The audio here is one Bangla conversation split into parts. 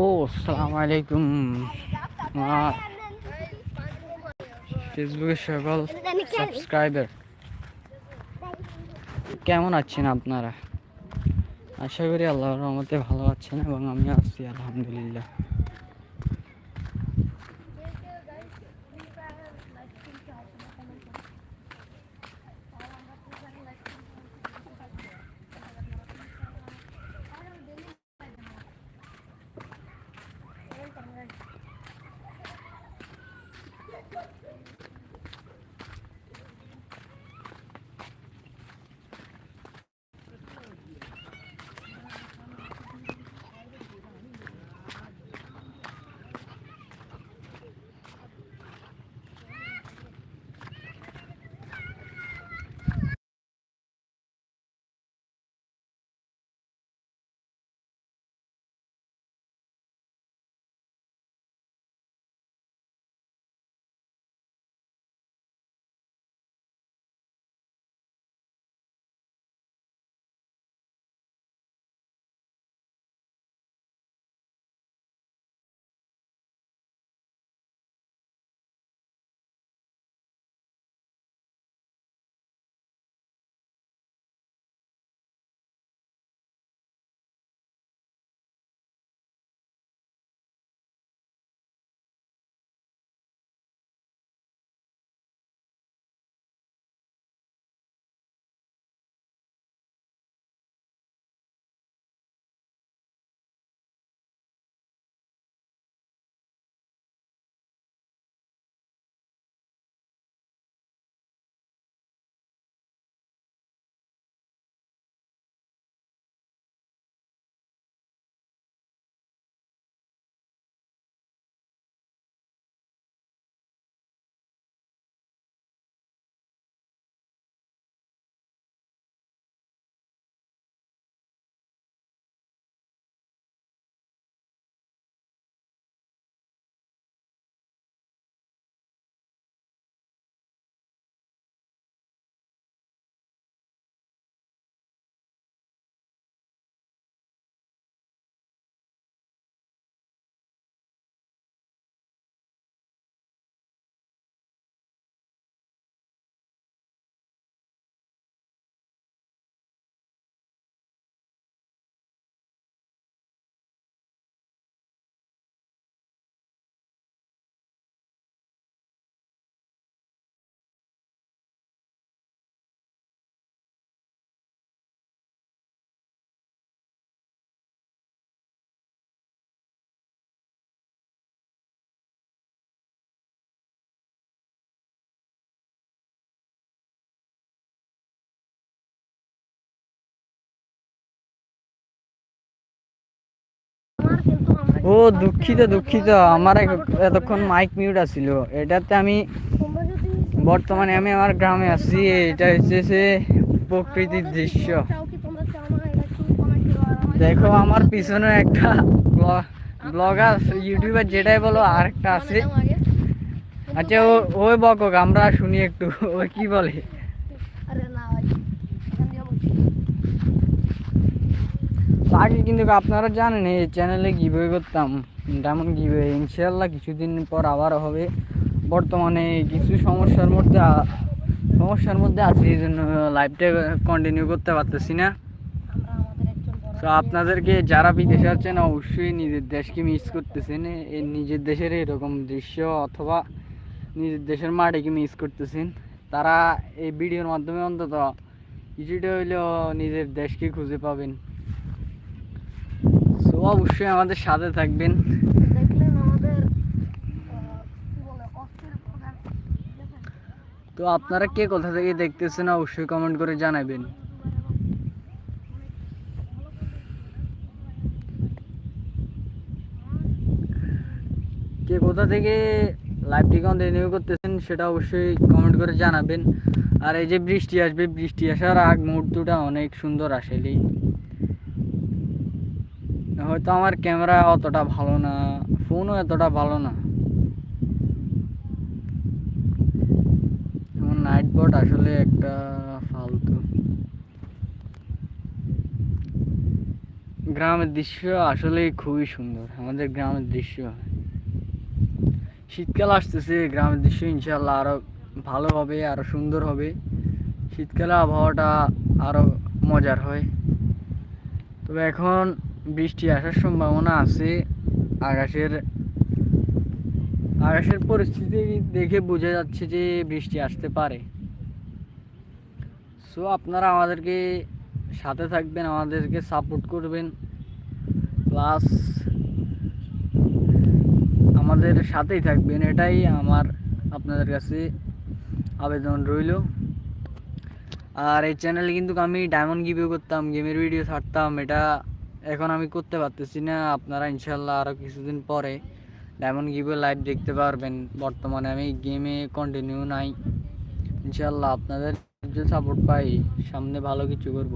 হ্যালো, আসসালামু আলাইকুম। ফেসবুকে সকল সাবস্ক্রাইবার কেমন আছেন আপনারা? আশা করি আল্লাহর রহমতে ভালো আছেন এবং আমি আছি, আলহামদুলিল্লাহ। ও, দুঃখিত দুঃখিত। আমার এতক্ষণ মাইক মিউট আছিল। এটাতে আমি বর্তমানে আমি আমার গ্রামে আছি। এটা হচ্ছে সে প্রকৃতির দৃশ্য। দেখো, আমার পিছনে একটা ব্লগার, ইউটিউবার যেটাই বলো, আর একটা আছে। আচ্ছা ও, ওই বকক, আমরা শুনি একটু। ও কি বলে? আগে কিন্তু আপনারা জানেন এই চ্যানেলে গিভওয়ে করতাম। তেমন গিভওয়ে ইনশাল্লাহ কিছুদিন পর আবার হবে। বর্তমানে কিছু সমস্যার মধ্যে সমস্যার মধ্যে আছি, এই জন্য লাইভটা কন্টিনিউ করতে পারতেছি না। তো আপনাদেরকে যারা বিদেশে আছেন, অবশ্যই নিজের দেশকে মিস করতেছেন। নিজের দেশের এরকম দৃশ্য অথবা নিজের দেশের মাটিকে মিস করতেছেন। তারা এই ভিডিওর মাধ্যমে অন্তত কিছুটা হইলেও নিজের দেশকে খুঁজে পাবেন। অবশ্যই আমাদের সাথে থাকবেন। তো আপনারা কে কোথা থেকে দেখতেছেন অবশ্যই কমেন্ট করে জানাবেন। কে কোথা থেকে লাইভটি কন্টিনিউ করতেছেন সেটা অবশ্যই কমেন্ট করে জানাবেন। আর এই যে বৃষ্টি আসবে বৃষ্টি আসার আগ মুহূর্তটা অনেক সুন্দর আসলেই। হয়তো আমার ক্যামেরা অতটা ভালো না, ফোনও এতটা ভালো না। নাইট বোর্ড আসলে একটা ফালতু। গ্রামের দৃশ্য আসলে খুবই সুন্দর, আমাদের গ্রামের দৃশ্য। শীতকাল আসতেছে, গ্রামের দৃশ্য ইনশাল্লাহ আরও ভালো হবে, আরও সুন্দর হবে। শীতকালে আবহাওয়াটা আরও মজার হয়। তবে এখন বৃষ্টি আসার সম্ভাবনা আছে। আকাশের আকাশের পরিস্থিতি দেখে বোঝা যাচ্ছে যে বৃষ্টি আসতে পারে। সো আপনারা আমাদেরকে সাথে থাকবেন, আমাদেরকে সাপোর্ট করবেন। প্লাস আমাদের সাথেই থাকবেন, এটাই আমার, আপনাদের কাছে আবেদন রইল। আর এই চ্যানেলে কিন্তু আমি ডায়মন্ড গিভিউ করতাম গেমের ভিডিও ছাড়তাম, এটা এখন আমি করতে পারতেছি না। আপনারা ইনশাল্লাহ আরও কিছুদিন পরে ডায়মন্ড গিভিউ লাইভ দেখতে পারবেন। বর্তমানে আমি গেমে কন্টিনিউ নাই। ইনশাল্লাহ আপনাদের যে সাপোর্ট পাই, সামনে ভালো কিছু করব।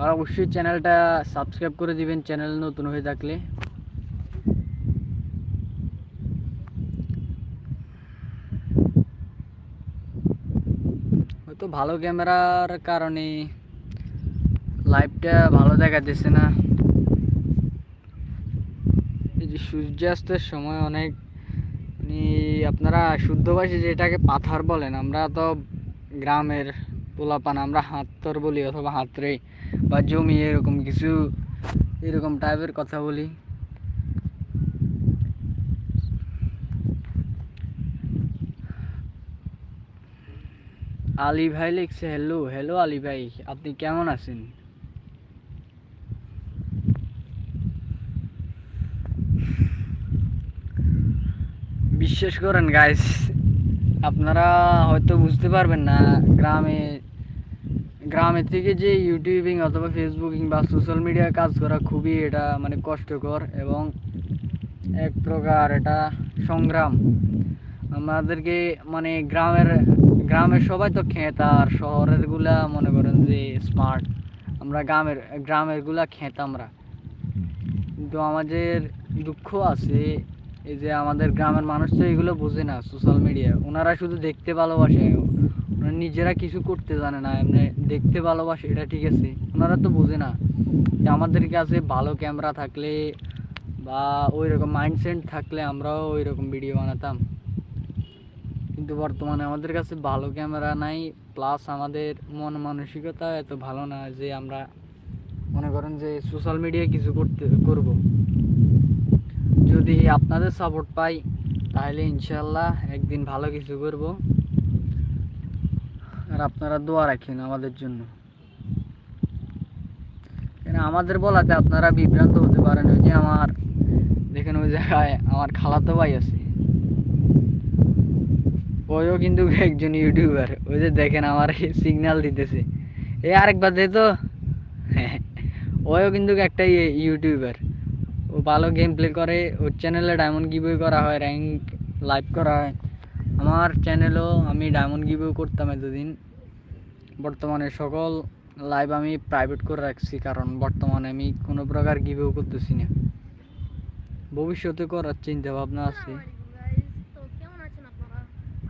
আর অবশ্যই চ্যানেলটা সাবস্ক্রাইব করে দিবেন চ্যানেল নতুন হয়ে থাকলে। হয়তো ভালো ক্যামেরার কারণে লাইভটা ভালো দেখা দেখাতেছে না। এই যে সূর্যাস্তের সময় অনেক মানে আপনারা শুদ্ধ ভাষায় যেটাকে পাথার বলেন, আমরা তো গ্রামের পোলাপান, আমরা হাতর বলি অথবা হাতরে বা জমি, এরকম কিছু, এরকম টাইপের কথা বলি। আলী ভাই লিখছে হ্যালো হ্যালো আলী ভাই, আপনি কেমন আছেন? বিশ্বাস করেন গাইস আপনারা হয়তো বুঝতে পারবেন না, গ্রামে গ্রামের থেকে যে ইউটিউবিং অথবা ফেসবুকিং বা সোশ্যাল মিডিয়া কাজ করা খুবই এটা মানে কষ্টকর এবং এক প্রকার এটা সংগ্রাম। আমাদেরকে মানে গ্রামের গ্রামের সবাই তো খেত, আর শহরেরগুলা মনে করেন যে স্মার্ট আমরা গ্রামের গ্রামেরগুলা খেত আমরা। কিন্তু আমাদের দুঃখ আছে এই যে আমাদের গ্রামের মানুষ তো এগুলো বোঝে না সোশ্যাল মিডিয়া ওনারা শুধু দেখতে ভালোবাসে। ওনারা নিজেরা কিছু করতে জানে না, এমনি দেখতে ভালোবাসে, এটা ঠিক আছে। ওনারা তো বোঝে না যে আমাদের কাছে ভালো ক্যামেরা থাকলে বা ওই রকম মাইন্ডসেট থাকলে আমরাও ওই রকম ভিডিও বানাতাম। কিন্তু বর্তমানে আমাদের কাছে ভালো ক্যামেরা নাই প্লাস আমাদের মন মানসিকতা এত ভালো না যে আমরা মনে করেন যে সোশ্যাল মিডিয়ায় কিছু করতে, করব। যদি আপনাদের সাপোর্ট পাই, তাহলে ইনশাল্লাহ একদিন ভালো কিছু করব। আর আপনারা দোয়া রাখেন আমাদের জন্য। কেন আমাদের বলাতে আপনারা বিভ্রান্ত হতে পারেন, ওই যে আমার, দেখেন ওই জায়গায় আমার খালাতো ভাই আছে। ওইও কিন্তু একজন ইউটিউবার, ওই যে দেখেন আমার সিগন্যাল দিতেছে। এ আরেকবার দে তো। ওইও কিন্তু একটা ইয়ে- ইউটিউবার। ও ভালো গেম প্লে করে। ওর চ্যানেলে ডায়মন্ড গিভওয়ে করা হয় র্যাঙ্ক লাইভ করা হয়। আমার চ্যানেলও আমি ডায়মন্ড গিভওয়ে করতাম এতদিন। বর্তমানে সকল লাইভ আমি প্রাইভেট করে রাখছি, কারণ বর্তমানে আমি কোনো প্রকার গিভও করতেছি না। ভবিষ্যতে করার চিন্তা ভাবনা আছে Guys, তো কেমন আছেন আপনারা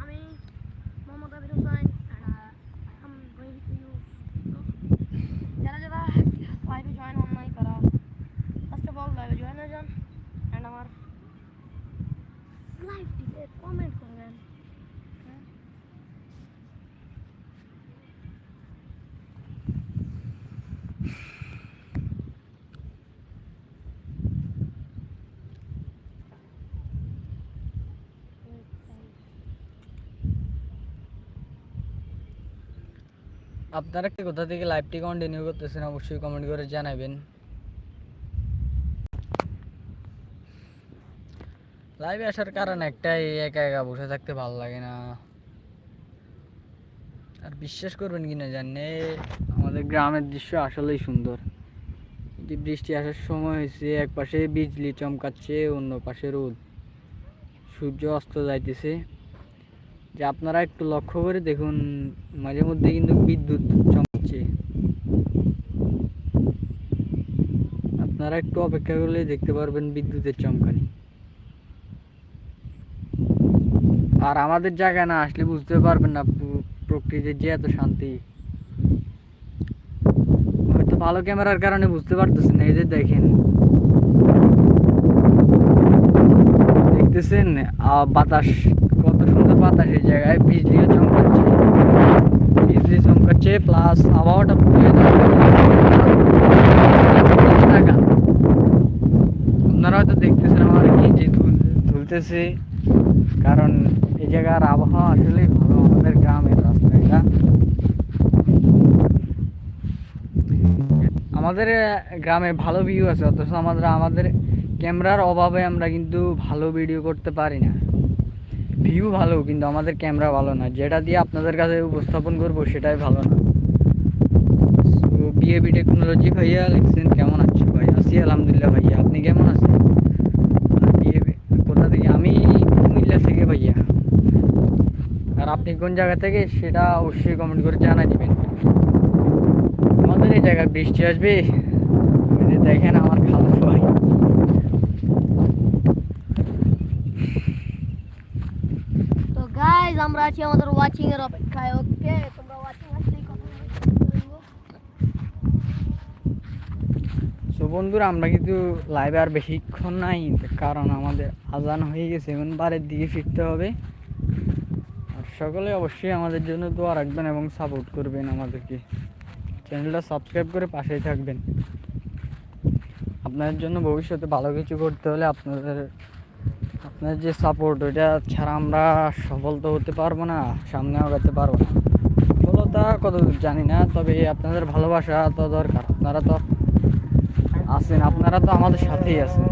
আমি Mohammad Abir Hossain I'm going to you যারা যারা লাইভে জয়েন হন নাই তারা ফার্স্ট অফ অল লাইভে জয়েন হয়ে যান অ্যান্ড আমার লাইভটিতে কমেন্ট করবেন হ্যাঁ? আপনারা কি কোথা থেকে লাইভটি কন্টিনিউ করতেছেন অবশ্যই কমেন্ট করে জানাবেন। লাইভে আসার কারণ একটাই, একা একা বসে থাকতে ভালো লাগে না। আর বিশ্বাস করবেন কিনা জানে আমাদের গ্রামের দৃশ্য আসলেই সুন্দর। বৃষ্টি আসার সময় হয়েছে এক পাশে বিজলি চমকাচ্ছে, অন্য পাশে রোদ। সূর্য অস্ত যাইতেছে। যে আপনারা একটু লক্ষ্য করে দেখুন, মাঝে মধ্যে কিন্তু বিদ্যুৎ চমকাচ্ছে আপনারা একটু অপেক্ষা করলে দেখতে পারবেন বিদ্যুতের চমকানি। আর আমাদের জায়গায় না আসলে বুঝতে পারবেন না প্র- প্রকৃতির যে এত শান্তি। হয়তো ভালো ক্যামেরার কারণে বুঝতে পারতেছেন এই যে দেখেন। দেখতেছেন বাতাস কত সুন্দর বাতাস এই জায়গায়, বিজলিও চমকাচ্ছে। বিজলি চমকাচ্ছে প্লাস আবহাওয়াটা টাকা আপনারা হয়তো দেখতেছেন আমার গেঞ্জি তুলতেছে কারণ এই জায়গার আবহাওয়া আসলেই ভালো, আমাদের গ্রামের রাস্তা এটা। আমাদের গ্রামে ভালো ভিউ আছে, অথচ আমাদের আমাদের ক্যামেরার অভাবে আমরা কিন্তু ভালো ভিডিও করতে পারি না। ভিউ ভালো, কিন্তু আমাদের ক্যামেরা ভালো না। যেটা দিয়ে আপনাদের কাছে উপস্থাপন করব, সেটাই ভালো না। বিএবি টেকনোলজি ভাইয়া লিখছেন কেমন আছো ভাই? আছি, আলহামদুলিল্লাহ ভাইয়া। আপনি কেমন আছেন? কোথা থেকে? আমি কুমিল্লা থেকে ভাইয়া। আর আপনি কোন জায়গা থেকে? সেটা অবশ্যই কমেন্ট করে জানাই দিবেন। আমাদের এই জায়গায় বৃষ্টি আসবে। দেখেন আমার খালা ভাই তো গাইজ আমরা আছি আমাদের ওয়াচিং এর অপেক্ষায় ওকে তোমরা ওয়াচিং আসলেই বন্ধুরা, আমরা কিন্তু লাইভে আর বেশিক্ষণ নাই কারণ আমাদের আজান হয়ে গেছে, এখন বাড়ির দিকে ফিরতে হবে। আর সকলে অবশ্যই আমাদের জন্য দোয়া রাখবেন এবং সাপোর্ট করবেন আমাদেরকে। চ্যানেলটা সাবস্ক্রাইব করে পাশেই থাকবেন। আপনাদের জন্য ভবিষ্যতে ভালো কিছু করতে হলে আপনাদের আপনার যে সাপোর্ট ওইটা ছাড়া আমরা সফল তো হতে পারব না সামনে আগাতে পারব না। সফলতা কতদূর জানি না, তবে আপনাদের ভালোবাসা তো দরকার। আপনারা তো আছেন, আপনারা তো আমাদের সাথেই আছেন।